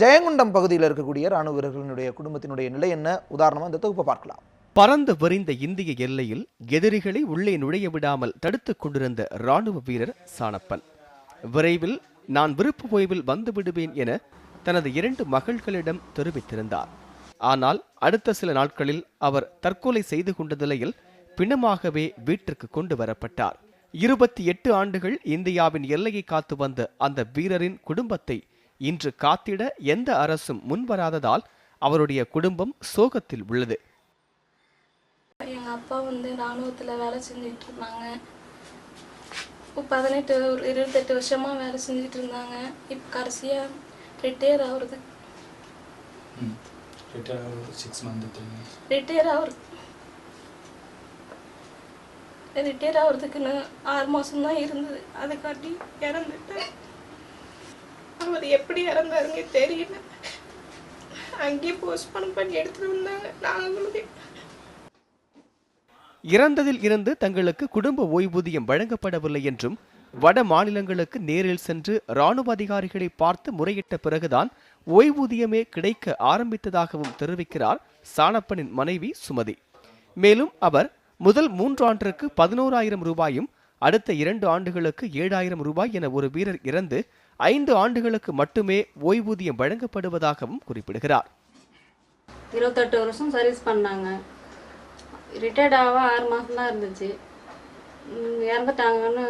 ஜெயங்குண்டம் பகுதியில் இருக்கக்கூடிய ராணுவ வீரர்களினுடைய குடும்பத்தினுடைய நிலை என்ன? உதாரணமா இந்த தொகுப்பை பார்க்கலாம். பறந்து விரிந்த இந்திய எல்லையில் எதிரிகளை உள்ளே நுழைய விடாமல் தடுத்துக் கொண்டிருந்த ராணுவ வீரர் சாணப்பன். விரைவில் நான் விருப்பு ஓய்வில் வந்து விடுவேன் என தனது இரண்டு மகள்களிடம் தெரிவித்திருந்தார். ஆனால் அடுத்த சில நாட்களில் அவர் தற்கொலை செய்து கொண்ட நிலையில் பிணமாகவே வீட்டிற்கு கொண்டு வரப்பட்டார். இருபத்தி எட்டு ஆண்டுகள் இந்தியாவின் எல்லையை காத்து வந்த அந்த வீரரின் குடும்பத்தை இன்று காத்திட எந்த அரசும் முன்வராததால் அவருடைய குடும்பம் சோகத்தில் உள்ளது. எங்கள் அப்பா வந்து இராணுவத்தில் வேலை செஞ்சுட்டு இருந்தாங்க. இப்போ பதினெட்டு ஒரு இருபத்தெட்டு வருஷமாக வேலை செஞ்சுட்டு இருந்தாங்க. இப்போ கடைசியாக ரிட்டையர் ஆகுறது. ரிட்டையர் ஆகுறது. ரிட்டையர் ஆகுறதுக்குன்னு ஆறு மாதம்தான் இருந்தது. அதை காட்டி இறந்துட்டேன். அது எப்படி இறந்தாருங்க தெரியல. அங்கேயே போஸ்ட்மார்ட்டம் பண்ணி எடுத்துட்டு வந்தாங்க. நாங்களும். இறந்ததில் இருந்து தங்களுக்கு குடும்ப ஓய்வூதியம் வழங்கப்படவில்லை என்றும் வட மாநிலங்களுக்கு நேரில் சென்று ராணுவ அதிகாரிகளை பார்த்து முறையிட்ட பிறகுதான் ஓய்வூதியமே கிடைக்க ஆரம்பித்ததாகவும் தெரிவிக்கிறார் சாணப்பனின் மனைவி சுமதி. மேலும் அவர் முதல் மூன்றாண்டிற்கு பதினோராயிரம் ரூபாயும் அடுத்த இரண்டு ஆண்டுகளுக்கு ஏழாயிரம் ரூபாய் என ஒரு வீரர் இறந்து ஐந்து ஆண்டுகளுக்கு மட்டுமே ஓய்வூதியம் வழங்கப்படுவதாகவும் குறிப்பிடுகிறார். இருபத்தெட்டு வருஷம் சர்வீஸ் பண்ணாங்க. ரிட்டையர்ட் ஆக ஆறு மாதம் தான் இருந்துச்சு. இறந்துட்டாங்கன்னு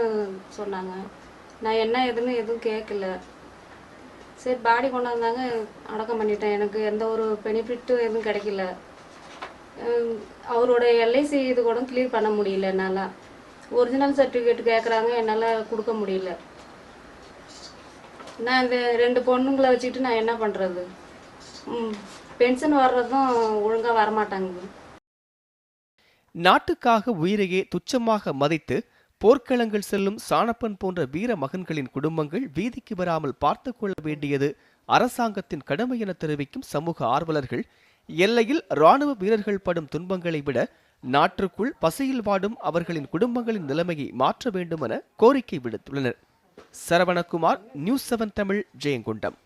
சொன்னாங்க. நான் என்ன ஏதுன்னு எதுவும் கேட்கல. சரி பாடி கொண்டாந்தாங்க அடக்கம் பண்ணிட்டேன். எனக்கு எந்த ஒரு பெனிஃபிட்டும் எதுவும் கிடைக்கல. அவரோட எல்ஐசி இது கூட கிளியர் பண்ண முடியல என்னால். ஒரிஜினல் சர்டிஃபிகேட் கேட்குறாங்க என்னால் கொடுக்க முடியல. நான் இந்த ரெண்டு பொண்ணுங்களை வச்சுக்கிட்டு நான் என்ன பண்ணுறது பென்ஷன் வர்றதும் ஒழுங்காக வரமாட்டாங்க. நாட்டுக்காக உயிரையே துச்சமாக மதித்து போர்க்களங்கள் செல்லும் சாணப்பன் போன்ற வீர மகன்களின் குடும்பங்கள் வீதிக்கு வராமல் பார்த்து கொள்ள வேண்டியது அரசாங்கத்தின் கடமை என தெரிவிக்கும் சமூக ஆர்வலர்கள் எல்லையில் ராணுவ வீரர்கள் படும் துன்பங்களை விட நாட்டுக்குள் பசியில் வாடும் அவர்களின் குடும்பங்களின் நிலைமையை மாற்ற வேண்டும் என கோரிக்கை விடுத்துள்ளனர். Saravanakumar news seven Tamil Jayankondam.